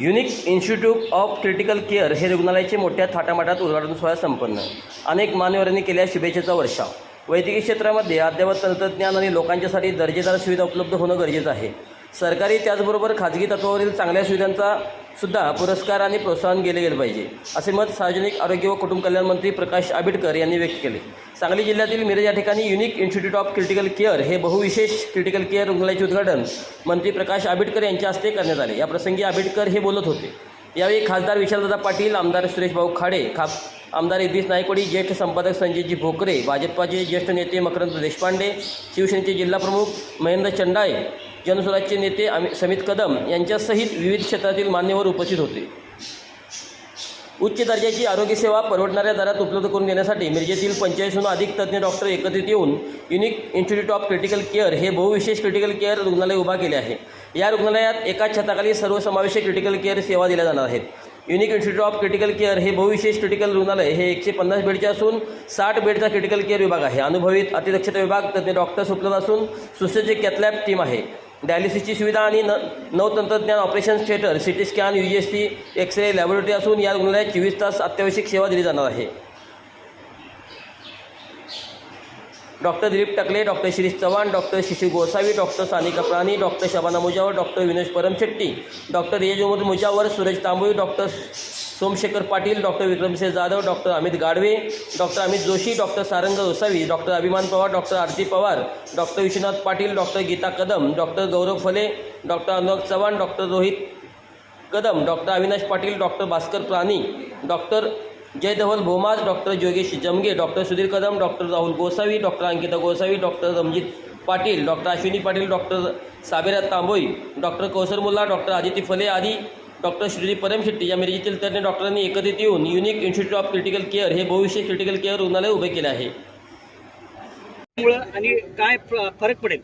Unique institute of critical care हे रुग्णालयाचे मोठ्या थाटामाटात उद्घाटन सोहळा संपन्न. अनेक मान्यवरांनी केल्या शुभेच्छेचा वर्षाव. वैद्यकीय क्षेत्रामध्ये अद्ययावत तंत्रज्ञान आणि लोकांच्यासाठी दर्जेदार सुविधा उपलब्ध होणं गरजेचं आहे. सरकारी त्याचबरोबर खाजगी तत्वावरील चांगल्या सुविधांचा सुद्धा पुरस्कार आणि प्रोत्साहन केले गेले पाहिजे. असे मत सार्वजनिक आरोग्य व कुटुंब कल्याण मंत्री प्रकाश आंबेडकर यांनी व्यक्त केले. सांगली जिल्ह्यातील मिरज या ठिकाणी unique institute of critical care हे बहुविशेष क्रिटिकल केअर रुग्णालयाचे उद्घाटन मंत्री प्रकाश आंबेडकर यांच्या हस्ते करण्यात आले. या प्रसंगी आंबेडकर हे बोलत होते. यावेळी खासदार विशालदादा पाटील आमदार सुरेशभाऊ खाडे खा आमदार इद्रिस नायकवडी ज्येष्ठ संपादक संजयजी भोकरे भाजपाचे ज्येष्ठ नेते मकरंद देशपांडे शिवसेनेचे जिल्हाप्रमुख महेंद्र चंडाळे जनसुराजचे नेते अमि समित कदम यांच्यासहित विविध क्षेत्रातील मान्यवर उपस्थित होते. उच्च दर्जाची आरोग्यसेवा परवडणाऱ्या दरात उपलब्ध करून देण्यासाठी मिरजेतील पंचेचाळीसहून अधिक तज्ज्ञ डॉक्टर एकत्रित येऊन unique institute of critical care हे बहुविशेष क्रिटिकल केअर रुग्णालय उभा केले आहे. या रुग्णालयात एकाच छताखाली सर्वसमावेशक क्रिटिकल केअर सेवा दिल्या जाणार आहेत. Unique institute of critical care हे बहुविशेष क्रिटिकल रुग्णालय हे एकशे पन्नास बेडचे असून साठ बेडचा क्रिटिकल केअर विभाग आहे. अनुभवित अतिदक्षता विभाग तज्ज्ञ डॉक्टर्स उपलब्ध असून सुसज्ज कॅथलॅब टीम आहे. डायलिसिसची सुविधा आणि न नवतंत्रज्ञान operation theatre C T scan U G S T X ray laboratory असून या रुग्णालयात चोवीस तास अत्यावश्यक सेवा दिली जाणार आहे. Doctor Dilip Takle doctor Shirish Chavan doctor Shishu Gosavi doctor Sanika Prani doctor Shabana Mujawar doctor Vinod Paramshetti doctor Riyaz Mujawar Suraj Tamboli doctor Somshekhar Patil doctor Vikramsinh Jadhav doctor Amit Gadve doctor Amit Joshi doctor Sarang Gosavi doctor Abhiman Pawar doctor Aarti Pawar doctor Vishwanath Patil doctor Geeta Kadam doctor Gaurav Phale doctor Anurag Chavan doctor Rohit Kadam doctor Avinash Patil doctor Bhaskar Prani doctor Jaydhaval Bhomaj doctor जोगेश Jamge doctor Sudhir Kadam doctor Rahul Gosavi doctor Ankita Gosavi doctor Ramjit Patil doctor Ashwini Patil doctor Sabera Tamboi doctor Kausar Mulla doctor Aditi Phale आदी doctor Shriji Paramshetti या मिरजेतील तज्ज्ञ डॉक्टरांनी एकत्रित येऊन unique institute of critical care हे भविष्य critical care रुग्णालय उभे केले आहे. मुळं आणि काय फरक पडेल?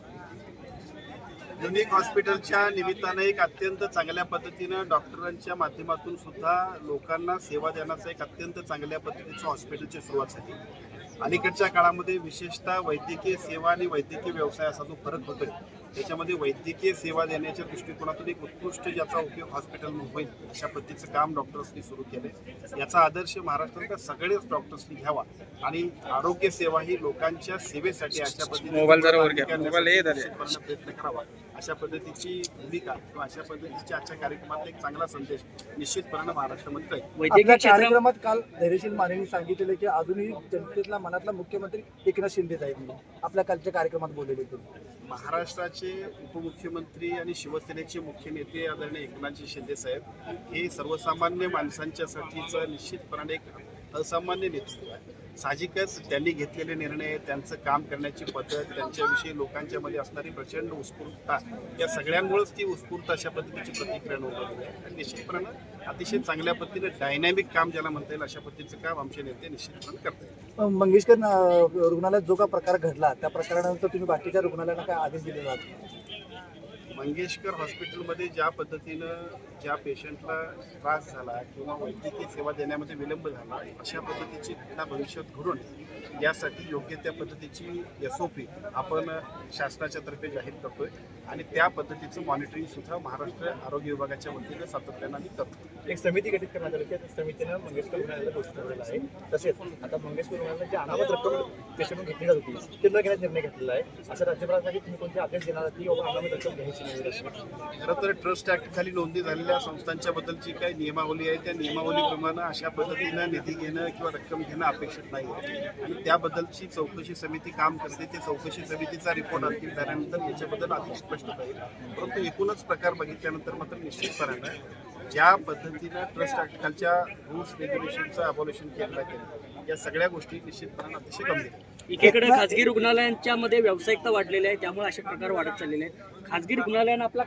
युनिक हॉस्पिटलच्या निमित्तानं एक अत्यंत चांगल्या पद्धतीनं डॉक्टरांच्या माध्यमातून सुद्धा लोकांना सेवा देण्याचं एक अत्यंत चांगल्या पद्धतीचं हॉस्पिटलची सुरुवात झाली. अलीकडच्या काळामध्ये विशेषतः वैद्यकीय सेवा आणि वैद्यकीय व्यवसाय असा जो फरक होतोय त्याच्यामध्ये वैद्यकीय सेवा देण्याच्या दृष्टिकोनातून एक उत्कृष्ट ज्याचा उपयोग हॉस्पिटल होईल अशा पद्धतीचं काम डॉक्टर्सनी सुरू केलंय. याचा आदर्श महाराष्ट्रातल्या सगळेच डॉक्टर्सनी घ्यावा आणि आरोग्य सेवा ही लोकांच्या सेवेसाठी अशा पद्धतीने हे प्रयत्न करावा. अशा पद्धतीची भूमिका किंवा अशा पद्धतीच्या आजच्या कार्यक्रमात एक चांगला संदेश निश्चितपणे महाराष्ट्रामध्ये वैद्यकीय कार्यक्रमात काल धैर्यशील मानेंनी सांगितलेलं की अजूनही जनतेतला मनातला मुख्यमंत्री एकनाथ शिंदेच आहेत म्हणून. आपल्या कालच्या कार्यक्रमात बोललेले ते. महाराष्ट्राचे उपमुख्यमंत्री आणि शिवसेनेचे मुख्य नेते आदरणीय एकनाथजी शिंदे साहेब हे सर्वसामान्य माणसांच्यासाठीचं निश्चितपणे एक असामान्य नेतृत्व आहे. साहजिकच त्यांनी घेतलेले निर्णय त्यांचं काम करण्याची पद्धत त्यांच्याविषयी लोकांच्या मध्ये असणारी प्रचंड उत्स्फूर्तता या सगळ्यांमुळेच ती उत्स्फूर्त अशा पद्धतीची प्रतिक्रिया नोंदवली आहे. आणि निश्चितपणे अतिशय चांगल्या पद्धतीने डायनॅमिक काम ज्याला म्हणता येईल अशा पद्धतीचं काम आमचे नेते निश्चितपणे करतात. मंगेशकर रुग्णालयात जो का प्रकार घडला त्या प्रकारानंतर तुम्ही बाकीच्या रुग्णालयांना काय आदेश दिले जात मंगेशकर हॉस्पिटलमध्ये ज्या पद्धतीनं ज्या पेशंटला त्रास झाला किंवा वैद्यकीय सेवा देण्यामध्ये विलंब झाला अशा पद्धतीची घटना भविष्यात घडून यासाठी योग्य त्या पद्धतीची एस ओ पी आपण शासनाच्या तर्फे जाहीर करतोय आणि त्या पद्धतीचं मॉनिटरिंग सुद्धा महाराष्ट्र आरोग्य विभागाच्या वतीनं सातत्यानं आम्ही करतो एक समिती गठीत करण्यात आली त्या समितीनं मंगेशकर रुग्णालयाला घोषित केलेला आहे. तसेच आता मंगेशकर रुग्णालयाला जी अनामत रक्कम त्याच्याकडून घेतली जात होती ते न घेण्याचा निर्णय घेतलेला आहे. असं राज्यभरासाठी तुम्ही कोणते आदेश देणार की अनामत रक्कम घ्यायची? खरं तर ट्रस्ट ऍक्ट खाली नोंदणी झालेल्या संस्थांच्या बद्दलची काही नियमावली आहे त्या नियमावलीप्रमाणे अशा पद्धतीनं निधी घेणं किंवा रक्कम घेणं अपेक्षित नाही आहे. आणि त्याबद्दलची चौकशी समिती काम करते. ते चौकशी समितीचा रिपोर्ट अंतिम झाल्यानंतर याच्याबद्दल अधिक स्पष्टता येईल परंतु एकूणच प्रकार बघितल्यानंतर मात्र निश्चितपणानं ज्या पद्धतीनं ट्रस्ट ऍक्ट खालच्या रूल्स रेग्युलेशनचं अबॉल्युशन केलं गेलं या सगळ्या गोष्टी निश्चितपणे अतिशय गंभीर एकीकडे खाजगी रुग्णालयांच्या मध्ये व्यावसायिकता वाढलेली आहे. त्यामुळे असे प्रकार वाढत चाललेले आहेत. खाजगी रुग्णालयानं आपला